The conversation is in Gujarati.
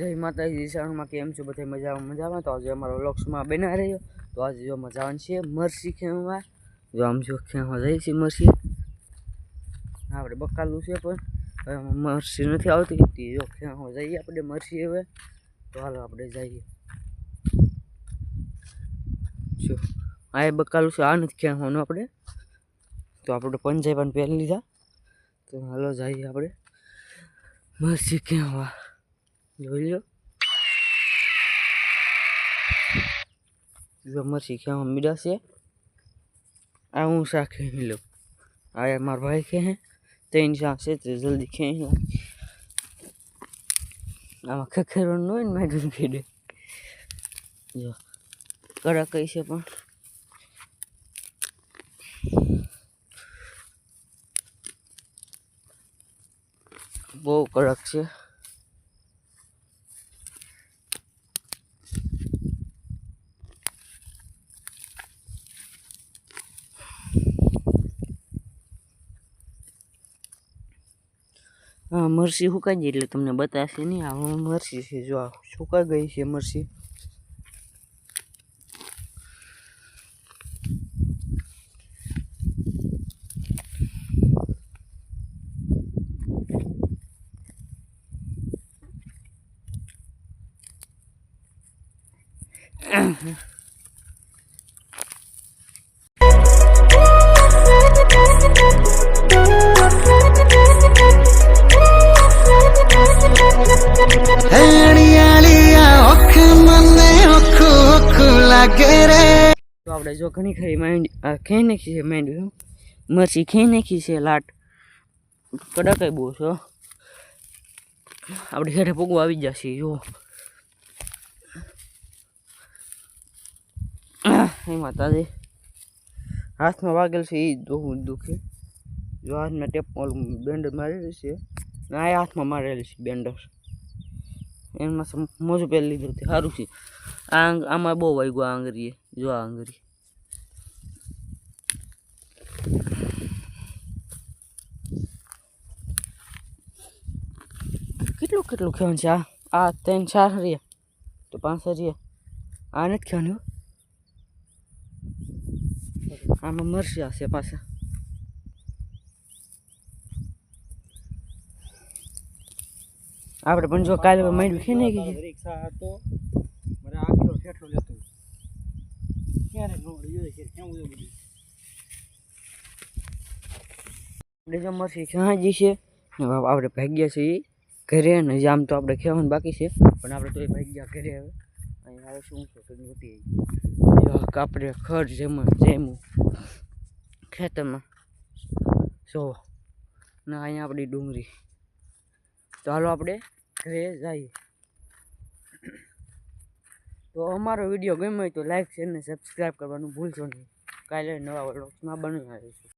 જય માતાજી શરણમાં કેમ છો? બધા મજામાં? મજામાં? તો આજે અમારો વ્લોગ્સમાં બના રહ્યો. તો આજે જો મજાવાનું છે મરસી ખેવા જો આમ જો ખેવા જાય છે મરસી. આપણે બકાલું છે પણ હવે આમાં મરસી નથી આવતી. તે જો ખેવા જઈએ આપણે મરસી હવે. તો હાલો આપણે જઈએ. જો, આ એ બકાલું છે, આ નથી ખેવાનું આપણે. તો આપણે પંજાઈ પણ પહેરી લીધા. તો હાલો જઈએ આપણે. મરસી ખેવા જોઈ લો જો મરસી ખેવા મીડા છે આ હું શાક ખેઈ લઉં આ યાર મારા ભાઈ ખે હે ત્રણ શાક છે તો જલ્દી ખેઈ લઉં આમાં ખખેરો ન હોય ને મેડમ ખેડે જો કડક કઈ છે પણ બહુ કડક છે મરસી સુકાઈ ગઈ એટલે તમને બતાવશે નહીં આ મરસી છે જો આ સુકાઈ ગઈ છે મરસી હરિયાળીયા લાગે રે તો આપણે જો ઘણી ખરી માંડ ખે નાખી છે, માંડ્યું મરચી ખેઈ નાખી છે, લાટ. કડકાઈ બહુ છો આપણે ઘેરે પોગવા આવી જશે જો. એ માતાજી. હાથમાં વાગેલ છે એ દુઃખ દુખે. જો હાથમાં ટેપ ઓલું બેન્ડર મારેલું છે. ના, એ હાથમાં મારેલું છે બેન્ડર. એમાં મોજું પહેરી લીધું હતું. સારું છે. આ આમાં બહુ વાગ્યું આ આંગળીએ જો આ આંગળી. કેટલું કેટલું ખેવાનું છે? આ આ ત્રણ, ચાર રહ્યા તો પાંચ રહ્યા આ નથી ખેવાનું. આમાં મરસી હશે પાછા. આપણે પણ જો કાલે માંડવી ખી ને છે. રિક્ષા હતો. મારે આખો ઠેઠો લેતો ક્યારે નો રહ્યો છે કેમ ઉયો બધું. આપણે જો મરસી છે. આપણે ભાગ્યા છે ઈ ઘરે ને આમ તો આપણે ખેવાનું બાકી છે. પણ આપણે તો એ ભાગ્યા ઘરે હવે. અહીં આવે શું છે? તો મોટી આપણે ખડ જેમાં જેમું ખેતરમાં. જો ના અહીંયા આપણી ડુંગળી હાલો આપણે ઘરે જઈએ. તો અમારો વીડિયો ગમ્યો હોય તો લાઈક શેર ને સબસ્ક્રાઈબ કરવાનું ભૂલશો નહીં. કાલે નવા વ્લોગ્સમાં બનાવી આવીશું